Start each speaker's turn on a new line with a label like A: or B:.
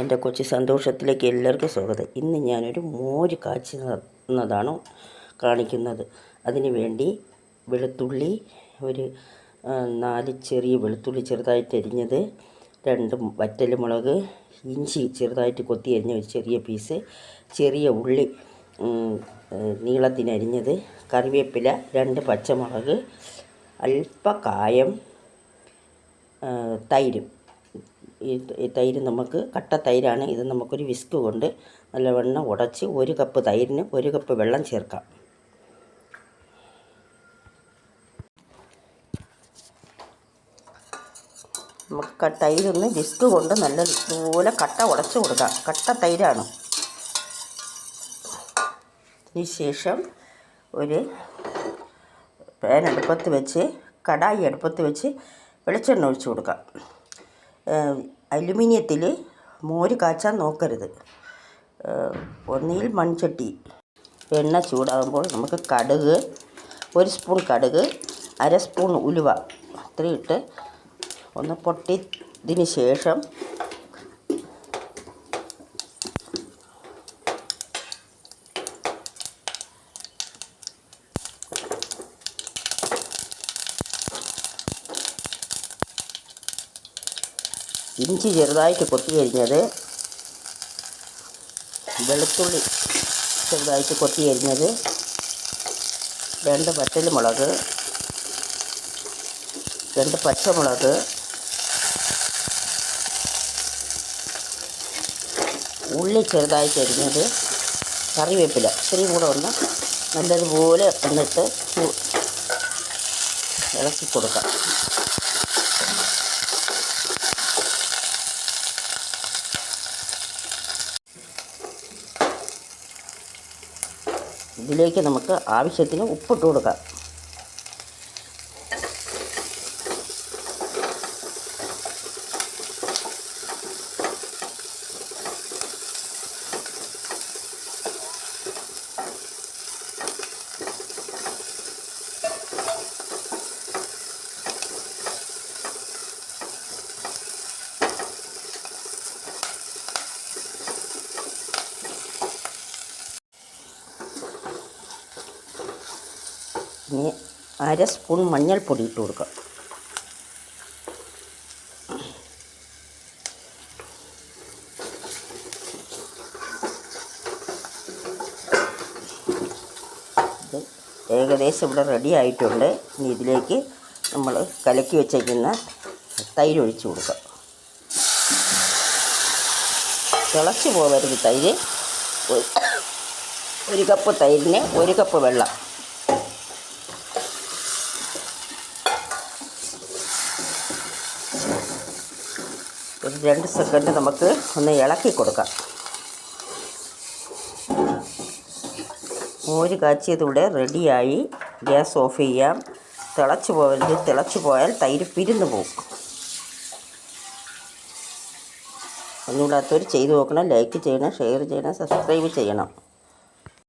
A: എന്റെ കൊച്ചു സന്തോഷത്തിലേക്ക് എല്ലാവർക്കും സ്വാഗതം. ഇന്ന് ഞാനൊരു മോര് കാച്ചുന്നതാണ് കാണിക്കുന്നത്. അതിന് വേണ്ടി വെളുത്തുള്ളി ഒരു നാല് ചെറിയ വെളുത്തുള്ളി ചെറുതായിട്ട് അരിഞ്ഞത് രണ്ട് വറ്റൽമുളക് ഇഞ്ചി ചെറുതായിട്ട് കൊത്തി അരിഞ്ഞ ഒരു ചെറിയ പീസ് ചെറിയ ഉള്ളി നീളത്തിനരിഞ്ഞത് കറിവേപ്പില രണ്ട് പച്ചമുളക് അല്പ കായം തൈരും. ഈ തൈര് നമുക്ക് കട്ട തൈരാണ്. ഇത് നമുക്കൊരു വിസ്ക് കൊണ്ട് നല്ലവണ്ണം ഉടച്ച് ഒരു കപ്പ് തൈരിന് ഒരു കപ്പ് വെള്ളം ചേർക്കാം. നമുക്ക് തൈരൊന്ന് വിസ്ക് കൊണ്ട് നല്ല പോലെ കട്ട ഉടച്ച് കൊടുക്കാം. കട്ട തൈരാണ്. ശേഷം ഒരു പാൻ അടുപ്പത്ത് വെച്ച് കടായി അടുപ്പത്ത് വെച്ച് വെളിച്ചെണ്ണ ഒഴിച്ച് കൊടുക്കാം. അലുമിനിയത്തിൽ മോര് കാച്ചാൻ നോക്കരുത്. ഒന്നിൽ മൺചട്ടി. എണ്ണ ചൂടാകുമ്പോൾ നമുക്ക് കടുക് ഒരു സ്പൂൺ കടുക് അര സ്പൂൺ ഉലുവ. അത്രയും ഇട്ട് ഒന്ന് പൊട്ടിയതിന് ശേഷം ഇഞ്ചി ചെറുതായിട്ട് കൊത്തി അരിഞ്ഞത്. വെളുത്തുള്ളി ചെറുതായിട്ട് കൊത്തി അരിഞ്ഞത്. രണ്ട് വറ്റൽ മുളക് രണ്ട് പച്ചമുളക് ഉള്ളി ചെറുതായിട്ട് അരിഞ്ഞത് കറിവേപ്പില. ഇത്രയും കൂടെ ഒന്ന് നല്ലതുപോലെ എന്നിട്ട് ചൂ- ഇളക്കി കൊടുക്കാം. ഇതിലേക്ക് നമുക്ക് ആവശ്യത്തിന് ഉപ്പിട്ട് കൊടുക്കാം. ഇനി അര സ്പൂൺ മഞ്ഞൾപ്പൊടി ഇട്ട് കൊടുക്കുക ഏകദേശം ഇവിടെ റെഡി ആയിട്ടുണ്ട്. ഇനി ഇതിലേക്ക് നമ്മൾ കലക്കി വെച്ചേക്കുന്ന തൈര് ഒഴിച്ചു കൊടുക്കുക തിളച്ച് പോകരുത് തൈര്. ഒരു കപ്പ് തൈരിന് ഒരു കപ്പ് വെള്ളം. ഒരു രണ്ട് സെക്കൻഡ് നമുക്ക് ഒന്ന് ഇളക്കി കൊടുക്കാം. മോര് കാച്ചിയതിവിടെ റെഡിയായി. ഗ്യാസ് ഓഫ് ചെയ്യാം. തിളച്ച് പോകരുത് തിളച്ച് പോയാൽ തൈര് പിരിഞ്ഞു പോകും. ഒന്നുകൂടാത്തവർ ചെയ്തു നോക്കണം. ലൈക്ക് ചെയ്യണം ഷെയർ ചെയ്യണം സബ്സ്ക്രൈബ് ചെയ്യണം.